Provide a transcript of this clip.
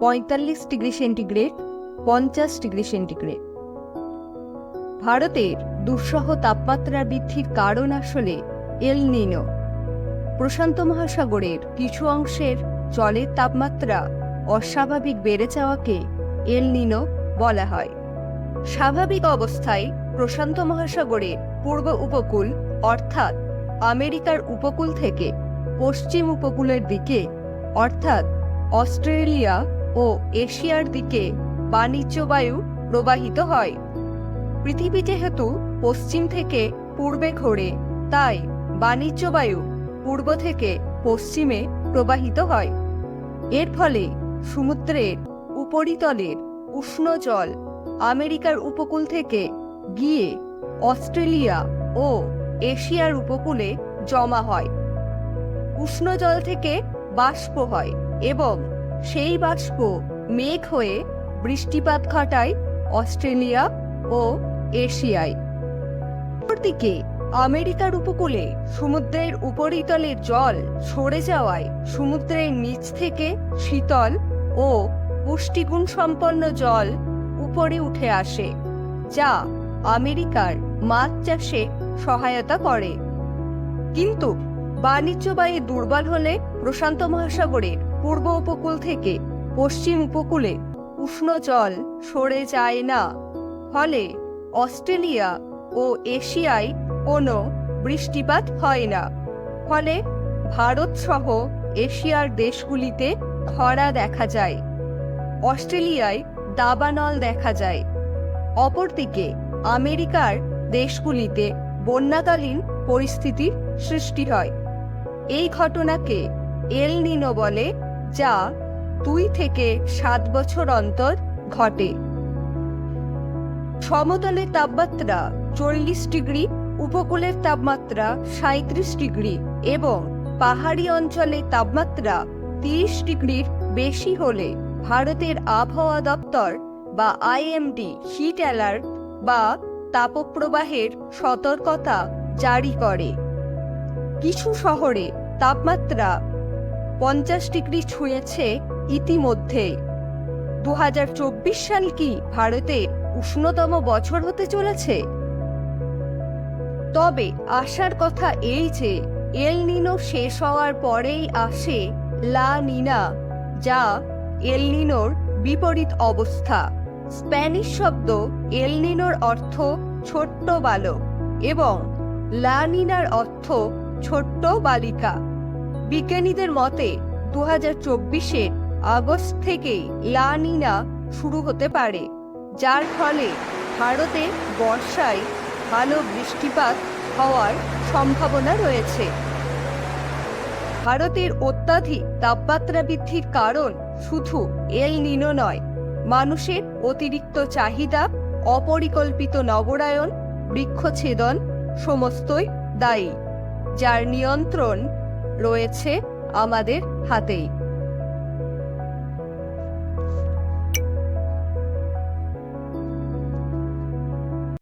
পঁয়তাল্লিশ degree centigrade, পঞ্চাশ degree centigrade. ভারতের দুঃসহ তাপমাত্রা বৃদ্ধির কারণ আসলে এল নিনো। প্রশান্ত মহাসাগরের কিছু অংশের জলের তাপমাত্রা অস্বাভাবিক বেড়ে যাওয়াকে এল নিনো বলা হয়। স্বাভাবিক অবস্থায় প্রশান্ত মহাসাগরের পূর্ব উপকূল, অর্থাৎ আমেরিকার উপকূল থেকে পশ্চিম উপকূলের দিকে, অর্থাৎ অস্ট্রেলিয়া ও এশিয়ার দিকে বাণিজ্য বায়ু প্রবাহিত হয়। পৃথিবী যেহেতু পশ্চিম থেকে পূর্বে ঘোরে, তাই বাণিজ্য বায়ু পূর্ব থেকে পশ্চিমে প্রবাহিত হয়। এর ফলে সমুদ্রের উপরিতলের উষ্ণ জল আমেরিকার উপকূল থেকে গিয়ে অস্ট্রেলিয়া ও এশিয়ার উপকূলে জমা হয়। উষ্ণ জল থেকে বাষ্প হয় এবং সেই বাষ্প মেঘ হয়ে বৃষ্টিপাত ঘটায় অস্ট্রেলিয়া ও এশিয়ায়। অপরদিকে আমেরিকার উপকূলে সমুদ্রের উপরিতলের জল সরে যাওয়ায় সমুদ্রের নিচ থেকে শীতল ও পুষ্টিগুণ সম্পন্ন জল উপরে উঠে আসে, যা আমেরিকার মাছ চাষে সহায়তা করে। কিন্তু বাণিজ্য বায়ু দুর্বল হলে প্রশান্ত মহাসাগরের পূর্ব উপকূল থেকে পশ্চিম উপকূলে উষ্ণ জল সরে যায় না। ফলে অস্ট্রেলিয়া ও এশিয়ায় কোনো বৃষ্টিপাত হয় না। ফলে ভারত সহ এশিয়ার দেশগুলিতে খরা দেখা যায়। অস্ট্রেলিয়ায় দাবানল দেখা যায়। অপরদিকে আমেরিকার দেশগুলিতে বন্যাকালীন পরিস্থিতির সৃষ্টি হয়। এই ঘটনাকে এল নিনো বলে, যা দুই থেকে সাত বছর অন্তর ঘটে। সমতলের তাপমাত্রা চল্লিশ ডিগ্রি, উপকূলের তাপমাত্রা সাঁত্রিশ ডিগ্রি এবং পাহাড়ি অঞ্চলে তাপমাত্রা তিরিশ ডিগ্রির বেশি হলে ভারতের আবহাওয়া দপ্তর বা আইএমডি হিট অ্যালার্ট বা তাপপ্রবাহের সতর্কতা জারি করে। কিছু শহরে তাপমাত্রা পঞ্চাশ ডিগ্রি ছুঁয়েছে ইতিমধ্যে। দু হাজার চব্বিশ সাল কি ভারতে উষ্ণতম বছর হতে চলেছে? তবে আসার কথা এই যে, এল নিনো শেষ হওয়ার পরেই আসে লা নিনা, যা এল নিনোর বিপরীত অবস্থা। স্প্যানিশ শব্দ এল নিনোর অর্থ ছোট্ট বালক এবং লা নিনার অর্থ ছোট্ট বালিকা। বিজ্ঞানীদের মতে দু হাজার আগস্ট থেকেই লানিনা শুরু হতে পারে, যার ফলে ভারতে বর্ষায় ভালো বৃষ্টিপাত হওয়ার সম্ভাবনা রয়েছে। ভারতের অত্যাধিক তাপমাত্রা বৃদ্ধির কারণ শুধু এল নিনো নয়, মানুষের অতিরিক্ত চাহিদা, অপরিকল্পিত নগরায়ন বৃক্ষছেদন সমস্তই দায়ী, যার নিয়ন্ত্রণ রয়েছে আমাদের হাতেই।